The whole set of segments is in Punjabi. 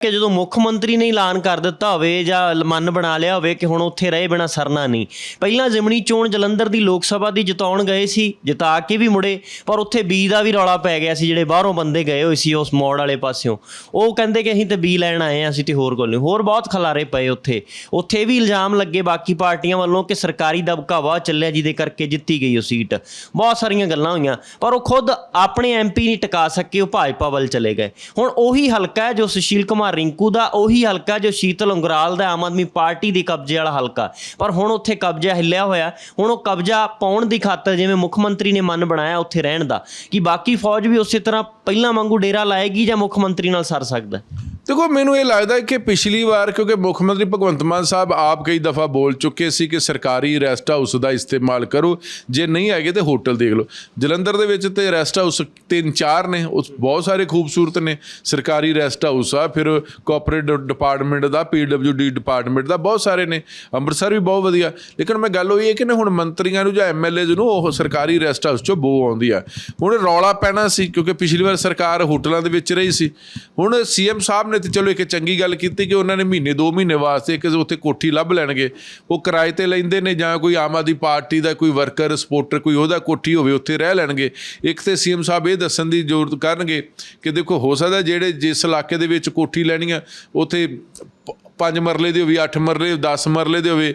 ਕਿ ਜਦੋਂ ਮੁੱਖ ਮੰਤਰੀ ਨੇ ਐਲਾਨ ਕਰ ਦਿੱਤਾ ਹੋਵੇ ਜਾਂ ਮਨ ਬਣਾ ਲਿਆ ਹੋਵੇ ਕਿ ਹੁਣ ਉੱਥੇ ਰਹੇ ਬਿਨਾ ਸਰਨਾ ਨਹੀਂ। ਪਹਿਲਾਂ ਜ਼ਿਮਨੀ ਚੋਣ ਜਲੰਧਰ ਦੀ ਲੋਕ ਸਭਾ ਦੀ ਜਿਤਾਉਣ ਗਏ ਸੀ, ਜਿਤਾ ਕੇ ਵੀ ਮੁੜੇ, ਪਰ ਉੱਥੇ ਬੀ ਦਾ ਵੀ ਰੌਲਾ ਪੈ ਗਿਆ ਸੀ, ਜਿਹੜੇ ਬਾਹਰੋਂ ਬੰਦੇ ਗਏ ਹੋਏ ਸੀ ਉਸ ਮੋੜ ਵਾਲੇ ਪਾਸਿਓਂ। ਉਹ ਕਹਿੰਦੇ ਕਿ ਅਸੀਂ ਤੇ ਬੀ ਲੈਣ ਆਏ ਆ ਅਸੀਂ ਤੇ ਹੋਰ ਕੋਲ ਨਹੀਂ। ਹੋਰ ਬਹੁਤ ਖਲਾਰੇ ਪਏ ਉੱਥੇ। ਉੱਥੇ ਵੀ ਇਲਜ਼ਾਮ ਲੱਗੇ ਬਾਕੀ ਪਾਰਟੀਆਂ ਵੱਲੋਂ ਕਿ ਸਰਕਾਰੀ ਦਬਕਾ ਵਾਹ ਚੱਲਿਆ, ਜਿਹਦੇ ਕਰਕੇ ਜਿੱਤੀ ਗਈ ਉਹ ਸੀਟ। ਬਹੁਤ ਸਾਰੀਆਂ ਗੱਲਾਂ ਹੋਈਆਂ, ਪਰ ਉਹ ਖੁਦ ਆਪਣੇ ਐਮਪੀ ਨਹੀਂ ਟਿਕਾ ਸਕੇ, ਉਹ ਭਾਜਪਾ ਵੱਲ ਚਲੇ ਗਏ। ਹੁਣ ਉਹੀ ਹਲਕਾ ਹੈ ਜੋ ਸੁਸ਼ੀਲ ਕੁਮਾਰ ਰਿੰਕੂ ਦਾ ਉਹੀ ਹਲਕਾ ਜੋ ਸ਼ੀਤਲ ਉਂਗਰਾਲ ਦਾ ਆਮ ਆਦਮੀ ਪਾਰਟੀ ਦੀ ਕਬਜ਼ੇ ਵਾਲਾ ਹਲਕਾ। ਪਰ ਹੁਣ ਉੱਥੇ ਕਬਜ਼ਾ ਹਿੱਲਿਆ ਹੋਇਆ। ਹੁਣ ਉਹ ਕਬਜ਼ਾ ਪਾਉਣ ਦੀ ਖਾਤਰ ਜਿਵੇਂ ਮੁੱਖ ਮੰਤਰੀ ਨੇ ਮਨ ਬਣਾਇਆ ਉੱਥੇ ਰਹਿਣ ਦਾ। ਕਿ ਬਾਕੀ ਫੌਜ ਵੀ ਉਸੇ ਤਰ੍ਹਾਂ ਪਹਿਲਾਂ ਵਾਂਗੂ ਡੇਰਾ ਲਾਏਗੀ ਜਾਂ ਮੁੱਖ ਮੰਤਰੀ ਨਾਲ ਸਰ ਸਕਦਾ? ਦੇਖੋ, ਮੈਨੂੰ ਇਹ ਲੱਗਦਾ ਹੈ ਕਿ ਪਿਛਲੀ ਵਾਰ, ਕਿਉਂਕਿ ਮੁੱਖ ਮੰਤਰੀ ਭਗਵੰਤ ਮਾਨ ਸਾਹਿਬ ਆਪ ਕਈ ਦਫਾ ਬੋਲ ਚੁੱਕੇ ਸੀ ਕਿ ਸਰਕਾਰੀ ਰੈਸਟ ਹਾਊਸ ਦਾ ਇਸਤੇਮਾਲ ਕਰੋ, ਜੇ ਨਹੀਂ ਹੈਗੇ ਤੇ ਹੋਟਲ ਦੇਖ ਲਓ। ਜਲੰਧਰ ਦੇ ਵਿੱਚ ਤੇ ਰੈਸਟ ਹਾਊਸ ਤਿੰਨ ਚਾਰ ਨੇ, ਉਸ ਬਹੁਤ ਸਾਰੇ ਖੂਬਸੂਰਤ ਨੇ। ਸਰਕਾਰੀ ਰੈਸਟ ਹਾਊਸ ਆ, ਫਿਰ ਕੋਆਪਰੇਟ ਡਿਪਾਰਟਮੈਂਟ ਦਾ ਪੀਡਬਲਯੂਡੀ ਡਿਪਾਰਟਮੈਂਟ ਦਾ ਬਹੁਤ ਸਾਰੇ ਨੇ। ਅੰਮ੍ਰਿਤਸਰ ਵੀ ਬਹੁਤ ਵਧੀਆ। ਲੇਕਿਨ ਮੈਂ ਗੱਲ ਹੋਈ ਹੈ ਕਿ ਨਾ, ਹੁਣ ਮੰਤਰੀਆਂ ਨੂੰ ਜਾਂ ਐਮਐਲਏਜ਼ ਨੂੰ ਉਹ ਸਰਕਾਰੀ ਰੈਸਟ ਹਾਊਸ ਚੋਂ ਬੋ ਆਉਂਦੀ ਆ। ਹੁਣ ਰੌਲਾ ਪੈਣਾ ਸੀ, ਕਿਉਂਕਿ ਪਿਛਲੀ ਵਾਰ ਸਰਕਾਰ ਹੋਟਲਾਂ ਦੇ ਵਿੱਚ ਰਹੀ ਸੀ। ਹੁਣ ਸੀਐਮ ਸਾਹਿਬ ਨੇ ਤੇ ਚਲੋ ਇੱਕ ਚੰਗੀ ਗੱਲ ਕੀਤੀ ਕਿ ਉਹਨਾਂ ਨੇ ਮਹੀਨੇ 2 ਮਹੀਨੇ ਵਾਸਤੇ ਇੱਕ ਉੱਥੇ ਕੋਠੀ ਲੱਭ ਲੈਣਗੇ। ਉਹ ਕਿਰਾਏ ਤੇ ਲੈਂਦੇ ਨੇ ਜਾਂ ਕੋਈ ਆਮ ਆਦਮੀ ਪਾਰਟੀ ਦਾ ਕੋਈ ਵਰਕਰ ਸਪੋਰਟਰ ਕੋਈ ਉਹਦਾ ਕੋਠੀ ਹੋਵੇ ਉੱਥੇ ਰਹਿ ਲੈਣਗੇ। ਇੱਕ ਤੇ ਸੀਐਮ ਸਾਹਿਬ ਇਹ ਦੱਸਣ ਦੀ ਜ਼ਰੂਰਤ ਕਰਨਗੇ ਕਿ ਦੇਖੋ ਹੋ ਸਕਦਾ ਜਿਹੜੇ ਜਿਸ ਇਲਾਕੇ ਦੇ ਵਿੱਚ ਕੋਠੀ ਲੈਣੀ ਆ ਉੱਥੇ ਪ- ਪੰਜ ਮਰਲੇ ਦੀ ਹੋਵੇ 8 ਮਰਲੇ 10 ਮਰਲੇ ਦੇ ਹੋਵੇ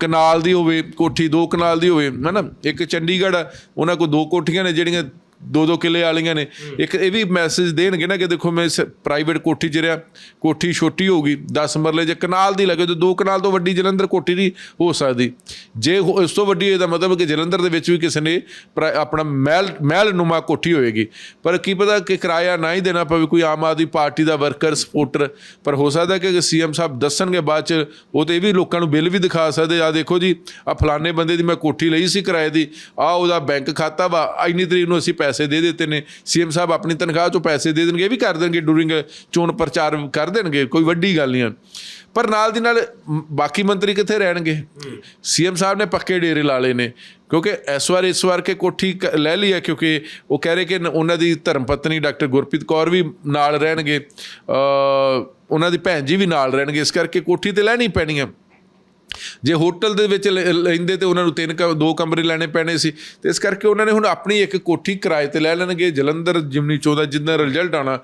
ਕਨਾਲ ਦੀ ਹੋਵੇ ਕੋਠੀ ਦੋ ਕਨਾਲ ਦੀ ਹੋਵੇ ਹਨਾ? ਇੱਕ ਚੰਡੀਗੜ੍ਹ ਆ, ਉਹਨਾਂ ਕੋਲ ਦੋ ਕੋਠੀਆਂ ਨੇ ਜਿਹੜੀਆਂ ਦੋ ਦੋ ਕਿੱਲੇ ਵਾਲੀਆਂ ਨੇ। ਇੱਕ ਇਹ ਵੀ ਮੈਸੇਜ ਦੇਣਗੇ ਨਾ ਕਿ ਦੇਖੋ ਮੈਂ ਪ੍ਰਾਈਵੇਟ ਕੋਠੀ 'ਚ ਰਿਹਾ ਕੋਠੀ ਛੋਟੀ ਹੋਊਗੀ 10 ਮਰਲੇ ਜੇ ਕਨਾਲ ਦੀ ਲੱਗੇ ਤਾਂ ਦੋ ਕਨਾਲ ਤੋਂ ਵੱਡੀ ਜਲੰਧਰ ਕੋਠੀ ਨਹੀਂ ਹੋ ਸਕਦੀ। ਜੇ ਹੋ- ਇਸ ਤੋਂ ਵੱਡੀ ਇਹਦਾ ਮਤਲਬ ਕਿ ਜਲੰਧਰ ਦੇ ਵਿੱਚ ਵੀ ਕਿਸੇ ਨੇ ਆਪਣਾ ਮਹਿਲ ਮਹਿਲ ਨੁਮਾ ਕੋਠੀ ਹੋਏਗੀ। ਪਰ ਕੀ ਪਤਾ ਕਿ ਕਿਰਾਇਆ ਨਾ ਹੀ ਦੇਣਾ ਪਵੇ ਕੋਈ ਆਮ ਆਦਮੀ ਪਾਰਟੀ ਦਾ ਵਰਕਰ ਸਪੋਰਟਰ ਪਰ ਹੋ ਸਕਦਾ ਕਿ ਸੀਐਮ ਸਾਹਿਬ ਦੱਸਣਗੇ ਬਾਅਦ ਚ ਉਹ ਤੇ ਇਹ ਵੀ ਲੋਕਾਂ ਨੂੰ ਬਿੱਲ ਵੀ ਦਿਖਾ ਸਕਦੇ ਆ ਦੇਖੋ ਜੀ ਆ ਫਲਾਣੇ ਬੰਦੇ ਦੀ ਮੈਂ ਕੋਠੀ ਲਈ ਸੀ ਕਿਰਾਏ ਦੀ ਆ ਉਹਦਾ ਬੈਂਕ ਖਾਤਾ ਵਾ ਇੰਨੀ ਤਰੀਕ ਨੂੰ ਅਸੀਂ ਪੈਸੇ ਦੇ ਦਿੱਤੇ ਨੇ। ਸੀਐਮ ਸਾਹਿਬ ਆਪਣੀ ਤਨਖਾਹ ਚੋਂ ਪੈਸੇ ਦੇ ਦੇਣਗੇ, ਇਹ ਵੀ ਕਰ ਦੇਣਗੇ ਡੂਰਿੰਗ ਚੋਣ ਪ੍ਰਚਾਰ ਕਰ ਦੇਣਗੇ, ਕੋਈ ਵੱਡੀ ਗੱਲ ਨਹੀਂ ਆ। ਪਰ ਨਾਲ ਦੀ ਨਾਲ ਬਾਕੀ ਮੰਤਰੀ ਕਿੱਥੇ ਰਹਿਣਗੇ? ਸੀਐਮ ਸਾਹਿਬ ਨੇ ਪੱਕੇ ਡੇਰੇ ਲਾ ਲਏ ਨੇ, ਕਿਉਂਕਿ ਇਸ ਵਾਰ ਇਸ ਵਾਰ ਕੇ ਕੋਠੀ ਕ- ਲੈ ਲਈ ਹੈ ਕਿਉਂਕਿ ਉਹ ਕਹਿ ਰਹੇ ਕਿ ਉਹਨਾਂ ਦੀ ਧਰਮ ਪਤਨੀ ਡਾਕਟਰ ਗੁਰਪ੍ਰੀਤ ਕੌਰ ਵੀ ਨਾਲ ਰਹਿਣਗੇ ਉਹਨਾਂ ਦੀ ਭੈਣ ਜੀ ਵੀ ਨਾਲ ਰਹਿਣਗੇ, ਇਸ ਕਰਕੇ ਕੋਠੀ ਤੇ ਲੈਣੀ ਪੈਣੀ ਹੈ ਜੇ ਹੋਟਲ ਦੇ ਵਿੱਚ ਲੈਂਦੇ ਤੇ ਉਹਨਾਂ ਨੂੰ ਤਿੰਨ ਦੋ ਕਮਰੇ ਲੈਣੇ ਪੈਣੇ ਸੀ ਤੇ ਇਸ ਕਰਕੇ ਉਹਨਾਂ ਨੇ ਹੁਣ ਆਪਣੀ ਇੱਕ ਕੋਠੀ ਕਿਰਾਏ ਤੇ ਲੈ ਲੈਣਗੇ ਜਲੰਧਰ ਜਿਮਨੀ 14 ਜਿੰਨਾ ਰਿਜ਼ਲਟ ਆਣਾ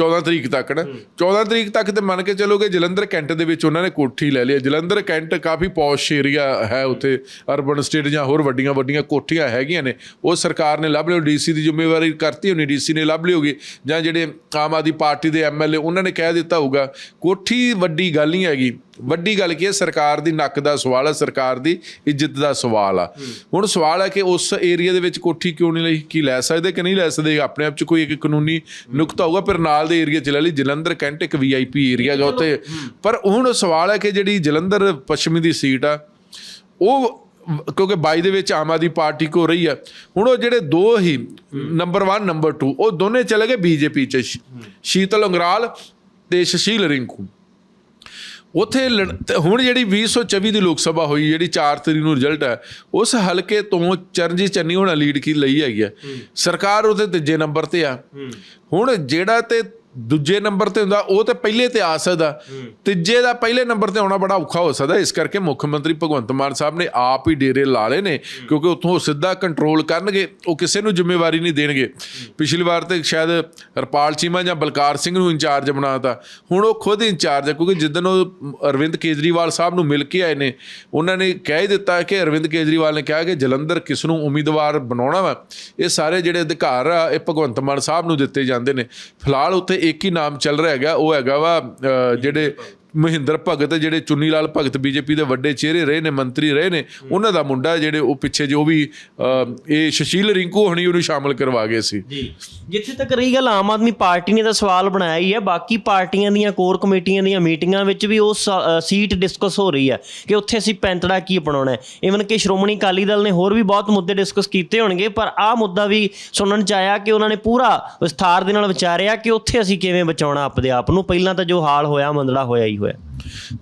14 ਤਰੀਕ ਤੱਕ ਨਾ। 14 ਤਰੀਕ ਤੱਕ ਤੇ ਮੰਨ ਕੇ ਚੱਲੋਗੇ ਜਲੰਧਰ ਕੈਂਟ ਦੇ ਵਿੱਚ ਉਹਨਾਂ ਨੇ ਕੋਠੀ ਲੈ ਲਈ। ਜਲੰਧਰ ਕੈਂਟ ਕਾਫੀ ਪੌਸ਼ ਏਰੀਆ ਹੈ ਉੱਥੇ ਅਰਬਨ ਸਟੇਟ ਜਾਂ ਹੋਰ ਵੱਡੀਆਂ ਵੱਡੀਆਂ ਕੋਠੀਆਂ ਹੈਗੀਆਂ ਨੇ। ਉਹ ਸਰਕਾਰ ਨੇ ਲੱਭ ਲਿਓ ਡੀਸੀ ਦੀ ਜ਼ਿੰਮੇਵਾਰੀ ਕਰਤੀ ਹੋਣੀ ਡੀਸੀ ਨੇ ਲੱਭ ਲਈ ਹੋਗੀ ਜਾਂ ਜਿਹੜੇ ਆਮ ਆਦਮੀ ਪਾਰਟੀ ਦੇ ਐਮਐਲਏ ਉਹਨਾਂ ਨੇ ਕਹਿ ਦਿੱਤਾ ਹੋਊਗਾ ਕੋਠੀ ਵੱਡੀ ਗੱਲ ਨਹੀਂ ਹੈਗੀ। ਵੱਡੀ ਗੱਲ ਕੀ ਹੈ, ਸਰਕਾਰ ਦੀ ਨੱਕ ਦਾ ਸਵਾਲ ਹੈ ਸਰਕਾਰ ਦੀ ਇੱਜ਼ਤ ਦਾ ਸਵਾਲ ਆ। ਹੁਣ ਸਵਾਲ ਹੈ ਕਿ ਉਸ ਏਰੀਆ ਦੇ ਵਿੱਚ ਕੋਠੀ ਕਿਉਂ ਨਹੀਂ ਲਈ, ਕੀ ਲੈ ਸਕਦੇ ਕਿ ਨਹੀਂ ਲੈ ਸਕਦੇ? ਆਪਣੇ ਆਪ ਚ ਕੋਈ ਇੱਕ ਕਾਨੂੰਨੀ ਨੁਕਤਾ ਹੋਊਗਾ, ਪਰ ਨਾਲ ਦੇ ਏਰੀਆ ਚ ਲੈ ਲਈ, ਜਲੰਧਰ, ਕੈਂਟ ਇੱਕ ਵੀਆਈਪੀ ਏਰੀਆ ਗਾ ਉੱਥੇ। ਪਰ ਹੁਣ ਸਵਾਲ ਹੈ ਕਿ ਜਿਹੜੀ ਜਲੰਧਰ ਪੱਛਮੀ ਦੀ ਸੀਟ ਆ, ਉਹ ਕਿਉਂਕਿ 22 ਦੇ ਵਿੱਚ ਆਮ ਆਦਮੀ ਪਾਰਟੀ ਕੋ ਰਹੀ ਆ, ਹੁਣ ਉਹ ਜਿਹੜੇ ਦੋ ਹੀ ਨੰਬਰ 1 ਨੰਬਰ 2 ਉਹ ਦੋਨੇ ਚਲੇ ਗਏ ਬੀਜੇਪੀ ਚ। ਸ਼ੀਤਲ ਅੰਗਰਾਲ ਤੇ ਸੁਸ਼ੀਲ ਰਿੰਕੂ। ਉਥੇ ਹੁਣ ਜਿਹੜੀ 2024 ਦੀ ਲੋਕ ਸਭਾ ਹੋਈ ਜਿਹੜੀ 4 ਤਰੀਕ ਨੂੰ ਰਿਜ਼ਲਟ ਹੈ ਉਸ ਹਲਕੇ ਤੋਂ ਚਰਨਜੀਤ ਚੰਨੀ ਹੋਣਾ ਲੀਡ ਕੀ ਲਈ ਹੈਗੀ ਆ ਸਰਕਾਰ ਉਹਦੇ ਤੀਜੇ ਨੰਬਰ ਤੇ ਆ। ਹੁਣ ਜਿਹੜਾ ਤੇ ਦੂਜੇ ਨੰਬਰ ਤੇ ਹੁੰਦਾ ਉਹ ਤੇ ਪਹਿਲੇ ਤੇ ਆ ਸਕਦਾ। ਤੀਜੇ ਦਾ ਪਹਿਲੇ ਨੰਬਰ ਤੇ ਆਉਣਾ ਬੜਾ ਔਖਾ ਹੋ ਸਕਦਾ। ਇਸ ਕਰਕੇ ਮੁੱਖ ਮੰਤਰੀ ਭਗਵੰਤ ਮਾਨ ਸਾਹਿਬ ਨੇ ਆਪ ਹੀ ਡੇਰੇ ਲਾ ਲਏ ਨੇ ਕਿਉਂਕਿ ਉੱਥੋਂ ਸਿੱਧਾ ਕੰਟਰੋਲ ਕਰਨਗੇ ਉਹ ਕਿਸੇ ਨੂੰ ਜ਼ਿੰਮੇਵਾਰੀ ਨਹੀਂ ਦੇਣਗੇ। ਪਿਛਲੀ ਵਾਰ ਤੇ ਸ਼ਾਇਦ ਹਰਪਾਲ ਚੀਮਾ ਜਾਂ ਬਲਕਾਰ ਸਿੰਘ ਨੂੰ ਇੰਚਾਰਜ ਬਣਾਤਾ। ਹੁਣ ਉਹ ਖੁਦ ਇੰਚਾਰਜ ਹੈ ਕਿਉਂਕਿ ਜਿੱਦਨ ਉਹ ਅਰਵਿੰਦ ਕੇਜਰੀਵਾਲ ਸਾਹਿਬ ਨੂੰ ਮਿਲ ਕੇ ਆਏ ਨੇ ਉਹਨਾਂ ਨੇ ਕਹਿ ਦਿੱਤਾ ਕਿ ਅਰਵਿੰਦ ਕੇਜਰੀਵਾਲ ਨੇ ਕਿਹਾ ਕਿ ਜਲੰਧਰ ਕਿਸ ਨੂੰ ਉਮੀਦਵਾਰ ਬਣਾਉਣਾ ਵਾ। ਇਹ ਸਾਰੇ ਜਿਹੜੇ ਅਧਿਕਾਰ ਆ ਇਹ ਭਗਵੰਤ ਮਾਨ ਸਾਹਿਬ ਨੂੰ ਦਿੱਤੇ ਜਾਂਦੇ ਨੇ। ਫਿਲਹਾਲ ਉੱਥੇ ਇੱਕ ਹੀ ਨਾਮ ਚੱਲ ਰਿਹਾ ਹੈਗਾ ਉਹ ਹੈਗਾ ਵਾ ਅ, ਜਿਹੜੇ ਮਹਿੰਦਰ ਭਗਤ ਜਿਹੜੇ ਚੁੰਨੀ ਲਾਲ ਭਗਤ ਬੀਜੇਪੀ ਦੇ ਵੱਡੇ ਚਿਹਰੇ ਰਹੇ ਨੇ ਮੰਤਰੀ ਰਹੇ ਨੇ ਉਹਨਾਂ ਦਾ ਮੁੰਡਾ ਜਿਹੜੇ ਉਹ ਪਿੱਛੇ ਜੋ ਵੀ ਇਹ ਸੁਸ਼ੀਲ ਰਿੰਕੂ ਹਣੀ ਉਹਨੂੰ ਸ਼ਾਮਲ ਕਰਵਾ ਗਏ ਸੀ। ਜੀ। ਜਿੱਥੇ ਤੱਕ ਰਹੀ ਗੱਲ ਆਮ ਆਦਮੀ ਪਾਰਟੀ ਨੇ ਤਾਂ ਸਵਾਲ ਬਣਾਇਆ ਹੀ ਹੈ ਬਾਕੀ ਪਾਰਟੀਆਂ ਦੀਆਂ ਕੋਰ ਕਮੇਟੀਆਂ ਦੀਆਂ ਮੀਟਿੰਗਾਂ ਵਿੱਚ ਵੀ ਉਹ ਸੀਟ ਡਿਸਕਸ ਹੋ ਰਹੀ ਹੈ ਕਿ ਉੱਥੇ ਅਸੀਂ ਪੈਂਤੜਾ ਕੀ ਅਪਣਾਉਣਾ ਹੈ। ਇਵਨ ਕਿ ਸ਼੍ਰੋਮਣੀ ਅਕਾਲੀ ਦਲ ਨੇ ਹੋਰ ਵੀ ਬਹੁਤ ਮੁੱਦੇ ਡਿਸਕਸ ਕੀਤੇ ਹੋਣਗੇ ਪਰ ਆਹ ਮੁੱਦਾ ਵੀ ਸੁਣਨ ਚ ਆਇਆ ਕਿ ਉਹਨਾਂ ਨੇ ਪੂਰਾ ਵਿਸਥਾਰ ਦੇ ਨਾਲ ਵਿਚਾਰਿਆ ਕਿ ਉੱਥੇ ਅਸੀਂ ਕਿਵੇਂ ਬਚਾਉਣਾ ਆਪਦੇ ਆਪ ਨੂੰ। ਪਹਿਲਾਂ ਤਾਂ ਜੋ ਹਾਲ ਹੋਇਆ ਮੰਦੜਾ ਹੋਇਆ ਹੀ ਹੋਇਆ।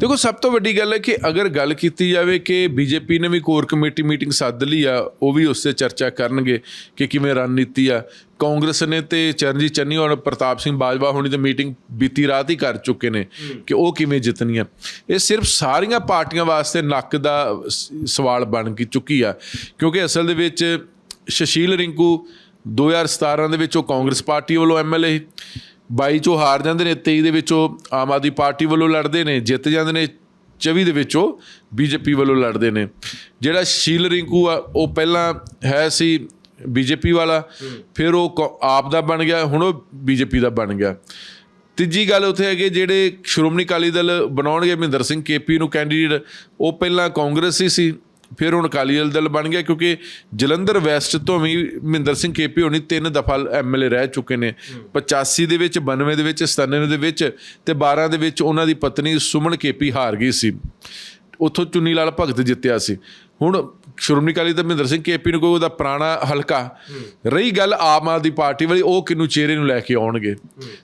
ਦੇਖੋ, ਸਭ ਤੋਂ ਵੱਡੀ ਗੱਲ ਹੈ ਕਿ ਅਗਰ ਗੱਲ ਕੀਤੀ ਜਾਵੇ ਕਿ ਬੀਜੇਪੀ ਨੇ ਵੀ ਕੋਰ ਕਮੇਟੀ ਮੀਟਿੰਗ ਸੱਦ ਲਈ ਆ, ਉਹ ਵੀ ਉਸ ਤੇ ਚਰਚਾ ਕਰਨਗੇ ਕਿ ਕਿਵੇਂ ਰਣਨੀਤੀ ਆ। ਕਾਂਗਰਸ ਨੇ ਤੇ ਚਰਨਜੀਤ ਚੰਨੀ ਔਰ ਪ੍ਰਤਾਪ ਸਿੰਘ ਬਾਜਵਾ ਹੋਣੀ ਤੇ ਮੀਟਿੰਗ ਬੀਤੀ ਰਾਤ ਹੀ ਕਰ ਚੁੱਕੇ ਨੇ ਕਿ ਉਹ ਕਿਵੇਂ ਜਿੱਤਣੀ ਆ ਇਹ ਸਿਰਫ ਸਾਰੀਆਂ ਪਾਰਟੀਆਂ ਵਾਸਤੇ ਨੱਕ ਦਾ ਸ- ਸਵਾਲ ਬਣ ਕੇ, ਚੁੱਕੀ ਆ। ਕਿਉਂਕਿ ਅਸਲ ਦੇ ਵਿੱਚ ਸ਼ਸ਼ੀਲ ਰਿੰਕੂ 2017 ਦੇ ਵਿੱਚ ਉਹ ਕਾਂਗਰਸ ਪਾਰਟੀ ਵੱਲੋਂ ਐਮਐਲਏ 22 ਚੋਂ ਹਾਰ ਜਾਂਦੇ ਨੇ 23 ਦੇ ਵਿੱਚ ਉਹ ਆਮ ਆਦਮੀ ਪਾਰਟੀ ਵੱਲੋਂ ਲੜਦੇ ਨੇ, ਜਿੱਤ ਜਾਂਦੇ ਨੇ 24 ਦੇ ਵਿੱਚ ਉਹ ਬੀਜੇਪੀ ਵੱਲੋਂ ਲੜਦੇ ਨੇ। ਜਿਹੜਾ ਸ਼ੀਲ ਰਿੰਕੂ ਆ, ਉਹ ਪਹਿਲਾਂ ਹੈ ਸੀ ਬੀਜੇਪੀ ਵਾਲਾ, ਫਿਰ ਉਹ ਕੌ- ਆਪ ਦਾ ਬਣ ਗਿਆ, ਹੁਣ ਉਹ ਬੀਜੇਪੀ ਦਾ ਬਣ ਗਿਆ। ਤੀਜੀ ਗੱਲ ਉੱਥੇ ਹੈ ਜਿਹੜੇ ਸ਼੍ਰੋਮਣੀ ਅਕਾਲੀ ਦਲ ਬਣਾਉਣਗੇ, ਮਹਿੰਦਰ ਸਿੰਘ ਕੇਪੀ ਨੂੰ ਕੈਂਡੀਡੇਟ ਉਹ ਪਹਿਲਾਂ ਕਾਂਗਰਸੀ ਸੀ ਫਿਰ ਹੁਣ ਅਕਾਲੀ ਦਲ ਦਲ ਬਣ ਗਿਆ ਕਿਉਂਕਿ ਜਲੰਧਰ ਵੈਸਟ ਤੋਂ ਵੀ ਮਹਿੰਦਰ ਸਿੰਘ ਕੇਪੀ ਹੋਣੀ ਤਿੰਨ ਦਫਾ ਐਮਐਲਏ ਰਹਿ ਚੁੱਕੇ ਨੇ। 85 ਦੇ ਵਿੱਚ 92 ਦੇ ਵਿੱਚ 97 ਦੇ ਵਿੱਚ ਤੇ 12 ਦੇ ਵਿੱਚ ਉਹਨਾਂ ਦੀ ਪਤਨੀ ਸੁਮਨ ਕੇਪੀ ਹਾਰ ਗਈ ਸੀ। ਉੱਥੋਂ ਚੁੰਨੀ ਲਾਲ ਭਗਤ ਜਿੱਤਿਆ ਸੀ। ਹੁਣ ਸ਼੍ਰੋਮਣੀ ਅਕਾਲੀ ਦਲ ਮਹਿੰਦਰ ਸਿੰਘ ਕੇਪੀ ਨੂੰ ਕੋਈ ਉਹਦਾ ਪੁਰਾਣਾ ਹਲਕਾ ਰਹੀ ਗੱਲ ਆਮ ਆਦਮੀ ਪਾਰਟੀ ਵਾਲੀ, ਉਹ ਕਿਨੂੰ ਚਿਹਰੇ ਨੂੰ ਲੈ ਕੇ ਆਉਣਗੇ?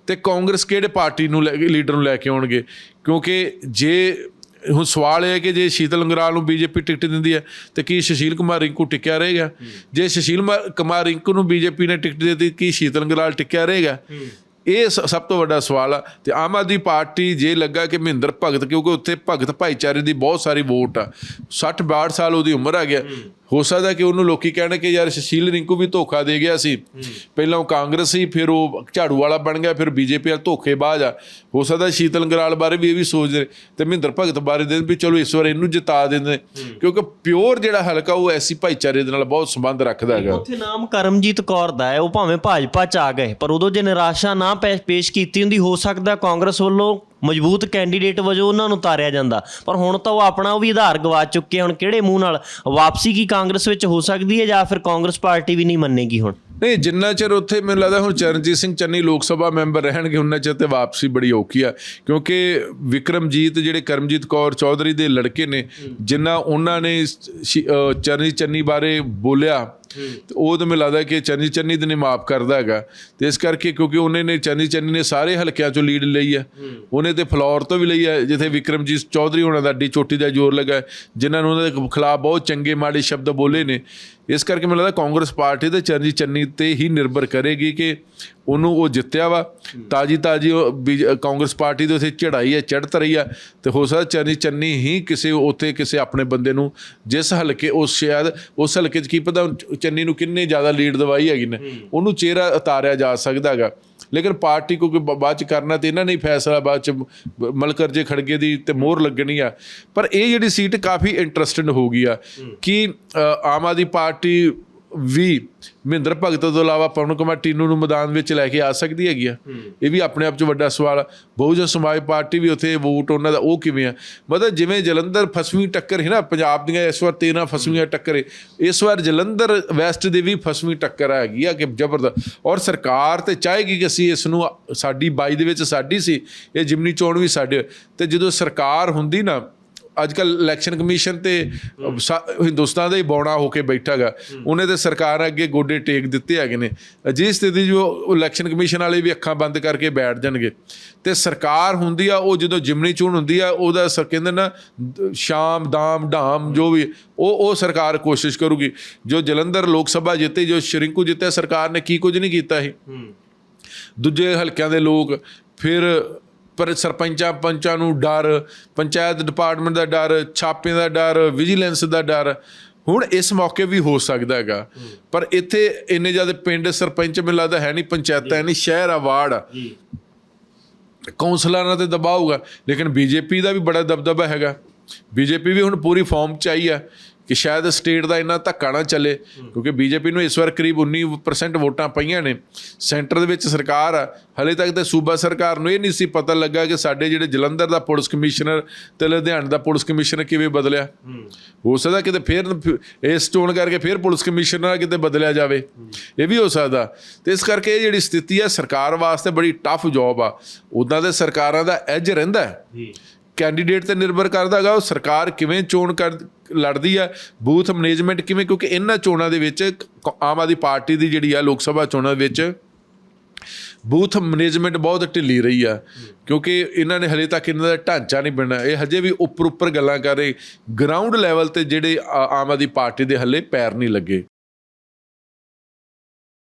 ਤੇ ਕਾਂਗਰਸ ਕਿਹੜੇ ਪਾਰਟੀ ਨੂੰ ਲੈ ਲੀਡਰ ਨੂੰ ਲੈ ਕੇ ਆਉਣਗੇ? ਕਿਉਂਕਿ ਜੇ ਹੁਣ ਸਵਾਲ ਇਹ ਹੈ ਕਿ ਜੇ ਸ਼ੀਤਲ ਅੰਗਰਾਲ ਨੂੰ ਬੀਜੇਪੀ ਟਿਕਟ ਦਿੰਦੀ ਹੈ, ਤੇ ਕੀ ਸੁਸ਼ੀਲ ਕੁਮਾਰ ਰਿੰਕੂ ਟਿਕਿਆ ਰਹੇਗਾ? ਜੇ ਸੁਸ਼ੀਲ ਕੁਮਾਰ ਰਿੰਕੂ ਨੂੰ ਬੀਜੇਪੀ ਨੇ ਟਿਕਟ ਦੇ ਦਿੱਤੀ, ਕੀ ਸ਼ੀਤਲ ਅੰਗਰਾਲ ਟਿਕਿਆ ਰਹੇਗਾ? ਇਹ ਸਭ ਤੋਂ ਵੱਡਾ ਸਵਾਲ ਆ। ਤੇ ਆਮ ਆਦਮੀ ਪਾਰਟੀ ਜੇ ਲੱਗਾ ਕਿ ਮਹਿੰਦਰ ਭਗਤ, ਕਿਉਂਕਿ ਉੱਥੇ ਭਗਤ ਭਾਈਚਾਰੇ ਦੀ ਬਹੁਤ ਸਾਰੀ ਵੋਟ ਆ। 60 62 ਸਾਲ ਉਹਦੀ ਉਮਰ ਆ ਗਿਆ। ਹੋ ਸਕਦਾ ਕਿ ਉਹਨੂੰ ਲੋਕੀ ਕਹਿਣ ਕਿ ਯਾਰ ਸੁਸ਼ੀਲ ਰਿੰਕੂ ਵੀ ਧੋਖਾ ਦੇ ਗਿਆ ਸੀ। ਪਹਿਲਾਂ ਉਹ ਕਾਂਗਰਸ ਸੀ ਫਿਰ ਉਹ ਝਾੜੂ ਵਾਲਾ ਬਣ ਗਿਆ ਫਿਰ ਬੀਜੇਪੀ ਵਾਲਾ ਧੋਖੇਬਾਜ਼ ਆ। ਹੋ ਸਕਦਾ ਸ਼ੀਤਲ ਅੰਗਰਾਲ ਬਾਰੇ ਵੀ ਇਹ ਵੀ ਸੋਚਦੇ ਤੇ ਮਹਿੰਦਰ ਭਗਤ ਬਾਰੇ ਦੇ ਵੀ ਚਲੋ ਇਸ ਵਾਰ ਇਹਨੂੰ ਜਿਤਾ ਦਿੰਦੇ ਕਿਉਂਕਿ ਪਿਓਰ ਜਿਹੜਾ ਹਲਕਾ ਉਹ ਐਸੀ ਭਾਈਚਾਰੇ ਦੇ ਨਾਲ ਬਹੁਤ ਸੰਬੰਧ ਰੱਖਦਾ ਹੈਗਾ। ਉੱਥੇ ਨਾਮ ਕਰਮਜੀਤ ਕੌਰ ਦਾ ਹੈ ਉਹ ਭਾਵੇਂ ਭਾਜਪਾ ਚ ਆ ਗਏ ਪਰ ਉਦੋਂ ਜੇ ਨਿਰਾਸ਼ਾ ਨਾ ਪੇਸ਼ ਕੀਤੀ ਹੁੰਦੀ ਹੋ ਸਕਦਾ ਕਾਂਗਰਸ ਵੱਲੋਂ ਮਜ਼ਬੂਤ ਕੈਂਡੀਡੇਟ ਵਜੋਂ ਉਹਨਾਂ ਨੂੰ ਤਾਰਿਆ ਜਾਂਦਾ। ਪਰ ਹੁਣ ਤਾਂ ਉਹ ਆਪਣਾ ਉਹ ਵੀ ਆਧਾਰ ਗਵਾ ਚੁੱਕੇ ਹੁਣ ਕਿਹੜੇ ਮੂੰਹ ਨਾਲ ਵਾਪਸੀ ਕੀ ਕਾਂਗਰਸ ਵਿੱਚ ਹੋ ਸਕਦੀ ਹੈ ਜਾਂ ਫਿਰ ਕਾਂਗਰਸ ਪਾਰਟੀ ਵੀ ਨਹੀਂ ਮੰਨੇਗੀ ਹੁਣ? ਨਹੀਂ, ਜਿੰਨਾ ਚਿਰ ਉੱਥੇ ਮੈਨੂੰ ਲੱਗਦਾ ਹੁਣ ਚਰਨਜੀਤ ਸਿੰਘ ਚੰਨੀ ਲੋਕ ਸਭਾ ਮੈਂਬਰ ਰਹਿਣਗੇ ਉਹਨਾਂ ਚਿਰ ਤੇ ਵਾਪਸੀ ਬੜੀ ਔਖੀ ਆ। ਕਿਉਂਕਿ ਵਿਕਰਮਜੀਤ, ਜਿਹੜੇ ਕਰਮਜੀਤ ਕੌਰ ਚੌਧਰੀ ਦੇ ਲੜਕੇ ਨੇ, ਜਿੰਨਾ ਉਹਨਾਂ ਨੇ ਚਰਨਜੀਤ ਚੰਨੀ ਬਾਰੇ ਬੋਲਿਆ ਤੇ ਉਹ ਤਾਂ ਮੈਨੂੰ ਲੱਗਦਾ ਕਿ ਚਰਨਜੀਤ ਚੰਨੀ ਤੇ ਨੇ ਮਾਫ ਕਰਦਾ ਹੈਗਾ। ਤੇ ਇਸ ਕਰਕੇ ਕਿਉਂਕਿ ਉਹਨੇ ਨੇ ਚਰਨਜੀਤ ਚੰਨੀ ਨੇ ਸਾਰੇ ਹਲਕਿਆਂ ਚੋਂ ਲੀਡ ਲਈ ਹੈ। ਉਹਨੇ ਤੇ ਫਲੋਰ ਤੋਂ ਵੀ ਲਈ ਹੈ ਜਿੱਥੇ ਵਿਕਰਮਜੀਤ ਚੌਧਰੀ ਹੋਣਾ ਦਾ ਅੱਡੀ ਚੋਟੀ ਦਾ ਜ਼ੋਰ ਲੱਗਾ ਜਿਨ੍ਹਾਂ ਨੂੰ ਉਹਨਾਂ ਦੇ ਖਿਲਾਫ ਬਹੁਤ ਚੰਗੇ ਮਾੜੇ ਸ਼ਬਦ ਬੋਲੇ ਨੇ। ਇਸ ਕਰਕੇ ਮੈਨੂੰ ਲੱਗਦਾ ਕਾਂਗਰਸ ਪਾਰਟੀ ਤੇ ਚਰਨਜੀਤ ਚੰਨੀ ਤੇ ਹੀ ਨਿਰਭਰ ਕਰੇਗੀ ਕਿ ਉਹਨੂੰ ਉਹ ਜਿੱਤਿਆ ਵਾ। ਤਾਜੀ ਤਾਜੀ ਉਹ ਬੀਜ- ਕਾਂਗਰਸ ਪਾਰਟੀ ਦੇ ਉਥੇ ਚੜਾਈ ਹੈ ਚੜ੍ਹਤ ਰਹੀ ਆ ਤੇ ਹੋ ਸਕਦਾ ਚਰਨਜੀਤ ਚੰਨੀ ਹੀ ਕਿਸੇ ਉੱਥੇ ਕਿਸੇ ਆਪਣੇ ਬੰਦੇ ਨੂੰ ਜਿਸ ਹਲਕੇ, ਉਸ ਸ਼ਾਇਦ ਉਸ ਹਲਕੇ 'ਚ ਕੀ ਪਤਾ ਚੰਨੀ ਨੂੰ ਕਿੰਨੇ ਜ਼ਿਆਦਾ ਲੀਡ ਦਵਾਈ ਹੈਗੀ ਨੇ, ਉਹਨੂੰ ਚਿਹਰਾ ਉਤਾਰਿਆ ਜਾ ਸਕਦਾ ਹੈਗਾ। ਲੇਕਿਨ ਪਾਰਟੀ ਕੋ ਕੋਈ ਬਾਅਦ ਚ ਕਰਨਾ ਤੇ ਇਹਨਾਂ ਨੇ ਫੈਸਲਾ ਬਾਅਦ ਚ ਬ- ਮਲਕਰਜੇ ਖੜਗੇ ਦੀ ਤੇ ਮੋਹਰ ਲੱਗਣੀ ਆ। ਪਰ ਇਹ ਜਿਹੜੀ ਸੀਟ ਕਾਫੀ ਇੰਟਰਸਟਿੰਗ ਹੋ ਗਈ ਆ ਕਿ ਆਮ ਆਦਮੀ ਪਾਰਟੀ ਵੀ ਮਹਿੰਦਰ ਭਗਤ ਤੋਂ ਇਲਾਵਾ ਪਵਨ ਕੁਮਾਰ ਟੀਨੂ ਨੂੰ ਮੈਦਾਨ ਵਿੱਚ ਲੈ ਕੇ ਆ ਸਕਦੀ ਹੈਗੀ ਆ। ਇਹ ਵੀ ਆਪਣੇ ਆਪ 'ਚ ਵੱਡਾ ਸਵਾਲ ਆ। ਬਹੁਜਨ ਸਮਾਜ ਪਾਰਟੀ ਵੀ ਉੱਥੇ ਵੋਟ ਉਹਨਾਂ ਦਾ ਉਹ ਕਿਵੇਂ ਆ? ਮਤਲਬ ਜਿਵੇਂ ਜਲੰਧਰ ਫਸਵੀਂ ਟੱਕਰ ਹੈ ਨਾ, ਪੰਜਾਬ ਦੀਆਂ ਇਸ ਵਾਰ 13 ਫਸਵੀਆਂ ਟੱਕਰ ਇਸ ਵਾਰ ਜਲੰਧਰ ਵੈਸਟ ਦੀ ਵੀ ਫਸਵੀਂ ਟੱਕਰ ਹੈਗੀ ਆ ਕਿ ਜ਼ਬਰਦਸਤ। ਔਰ ਸਰਕਾਰ ਤੇ ਚਾਹੇਗੀ ਕਿ ਅਸੀਂ ਇਸ ਨੂੰ ਸਾਡੀ 22 ਦੇ ਵਿੱਚ ਸਾਡੀ ਸੀ। ਇਹ ਜਿਮਨੀ ਚੋਣ ਵੀ ਸਾਡੇ ਤੇ ਜਦੋਂ ਸਰਕਾਰ ਹੁੰਦੀ ਨਾ ਅੱਜ ਕੱਲ ਇਲੈਕਸ਼ਨ ਕਮਿਸ਼ਨ ਤੇ ਹਿੰਦੁਸਤਾਨ ਦਾ ਹੀ ਬੌਣਾ ਹੋ ਕੇ ਬੈਠਾਗਾ। ਉਹਨੇ ਤੇ ਸਰਕਾਰ ਅੱਗੇ ਗੋਡੇ ਟੇਕ ਦਿੱਤੇ ਹੈਗੇ ਨੇ। ਅਜਿਹੀ ਸਥਿਤੀ ਜੋ ਇਲੈਕਸ਼ਨ ਕਮਿਸ਼ਨ ਵਾਲੇ ਵੀ ਅੱਖਾਂ ਬੰਦ ਕਰਕੇ ਬੈਠ ਜਾਣਗੇ। ਤੇ ਸਰਕਾਰ ਹੁੰਦੀ ਆ ਉਹ ਜਦੋਂ ਜਿਮਨੀ ਚੋਣ ਹੁੰਦੀ ਆ ਉਹਦਾ ਸਰ ਕਹਿੰਦੇ ਨਾ ਸ਼ਾਮ ਦਾਮ ਢਾਮ ਜੋ ਵੀ ਉਹ ਉਹ ਸਰਕਾਰ ਕੋਸ਼ਿਸ਼ ਕਰੂਗੀ। ਜੋ ਜਲੰਧਰ ਲੋਕ ਸਭਾ ਜਿੱਤੇ ਜੋ ਸ਼ਰਿੰਕੂ ਜਿੱਤੇ ਸਰਕਾਰ ਨੇ ਕੀ ਕੁਝ ਨਹੀਂ ਕੀਤਾ ਇਹ। ਦੂਜੇ ਹਲਕਿਆਂ ਦੇ ਲੋਕ ਫਿਰ ਪਰ ਸਰਪੰਚਾਂ ਪੰਚਾਂ ਨੂੰ ਡਰ ਪੰਚਾਇਤ ਡਿਪਾਰਟਮੈਂਟ ਦਾ ਡਰ ਛਾਪੇ ਦਾ ਡਰ ਵਿਜੀਲੈਂਸ ਦਾ ਡਰ ਹੁਣ ਇਸ ਮੌਕੇ ਵੀ ਹੋ ਸਕਦਾ ਹੈਗਾ। ਪਰ ਇੱਥੇ ਇੰਨੇ ਜ਼ਿਆਦਾ ਪਿੰਡ ਸਰਪੰਚ ਮੈਨੂੰ ਲੱਗਦਾ ਹੈ ਨਹੀਂ ਪੰਚਾਇਤਾਂ ਨਹੀਂ ਸ਼ਹਿਰ ਆ ਵਾਰਡ ਕੌਂਸਲਰਾਂ ਤੇ ਦਬਾਅ ਹੋਊਗਾ ਲੇਕਿਨ ਬੀਜੇਪੀ ਦਾ ਵੀ ਬੜਾ ਦਬਦਬਾ ਹੈਗਾ। ਬੀਜੇਪੀ ਵੀ ਹੁਣ ਪੂਰੀ ਫਾਰਮ ਚ ਆਈ ਆ। ਕਿ ਸ਼ਾਇਦ ਸਟੇਟ ਦਾ ਇੰਨਾ ਧੱਕਾ ਨਾ ਚੱਲੇ ਕਿਉਂਕਿ ਬੀਜੇਪੀ ਨੂੰ ਇਸ ਵਾਰ ਕਰੀਬ 19% ਵੋਟਾਂ ਪਈਆਂ ਨੇ। ਸੈਂਟਰ ਦੇ ਵਿੱਚ ਸਰਕਾਰ ਆ ਹਲੇ ਤੱਕ ਤੇ ਸੂਬਾ ਸਰਕਾਰ ਨੂੰ ਇਹ ਨਹੀਂ ਸੀ ਪਤਾ ਲੱਗਾ ਕਿ ਸਾਡੇ ਜਿਹੜੇ ਜਲੰਧਰ ਦਾ ਪੁਲਿਸ ਕਮਿਸ਼ਨਰ ਤੇ ਲੁਧਿਆਣਾ ਦਾ ਪੁਲਿਸ ਕਮਿਸ਼ਨਰ ਕਿਵੇਂ ਬਦਲਿਆ। ਹੋ। ਸਕਦਾ ਕਿਤੇ ਫੇਰ ਇਸ ਚੋਣ ਕਰਕੇ ਫੇਰ ਪੁਲਿਸ ਕਮਿਸ਼ਨਰ ਕਿਤੇ ਬਦਲਿਆ ਜਾਵੇ। ਇਹ ਵੀ ਹੋ ਸਕਦਾ। ਤੇ ਇਸ ਕਰਕੇ ਇਹ ਜਿਹੜੀ ਸਥਿਤੀ ਹੈ ਸਰਕਾਰ ਵਾਸਤੇ ਬੜੀ ਟਫ ਜੌਬ ਆ। ਉਦਾਂ ਦੇ ਸਰਕਾਰਾਂ ਦਾ ਐਜ ਰਹਿੰਦਾ। ਜੀ। ਕੈਂਡੀਡੇਟ ਤੇ ਨਿਰਭਰ ਕਰਦਾ ਹੈਗਾ ਉਹ ਸਰਕਾਰ ਕਿਵੇਂ ਚੋਣ ਕਰ ਲੜਦੀ ਆ, ਬੂਥ ਮੈਨੇਜਮੈਂਟ ਕਿਵੇਂ? ਕਿਉਂਕਿ ਇਹਨਾਂ ਚੋਣਾਂ ਦੇ ਵਿੱਚ ਕ- ਆਮ ਆਦਮੀ ਪਾਰਟੀ ਦੀ ਜਿਹੜੀ ਆ ਲੋਕ ਸਭਾ ਚੋਣਾਂ ਵਿੱਚ ਬੂਥ ਮੈਨੇਜਮੈਂਟ ਬਹੁਤ ਢਿੱਲੀ ਰਹੀ ਆ। ਕਿਉਂਕਿ ਇਹਨਾਂ ਨੇ ਹਲੇ ਤੱਕ ਇਹਨਾਂ ਦਾ ਢਾਂਚਾ ਨਹੀਂ ਬਣਿਆ ਇਹ ਹਜੇ ਵੀ ਉੱਪਰ ਉੱਪਰ ਗੱਲਾਂ ਕਰ ਰਹੇ। ਗਰਾਊਂਡ ਲੈਵਲ ਤੇ ਜਿਹੜੇ ਆ- ਆਮ ਆਦਮੀ ਪਾਰਟੀ ਦੇ ਹੱਲੇ ਪੈਰ ਨਹੀਂ ਲੱਗੇ।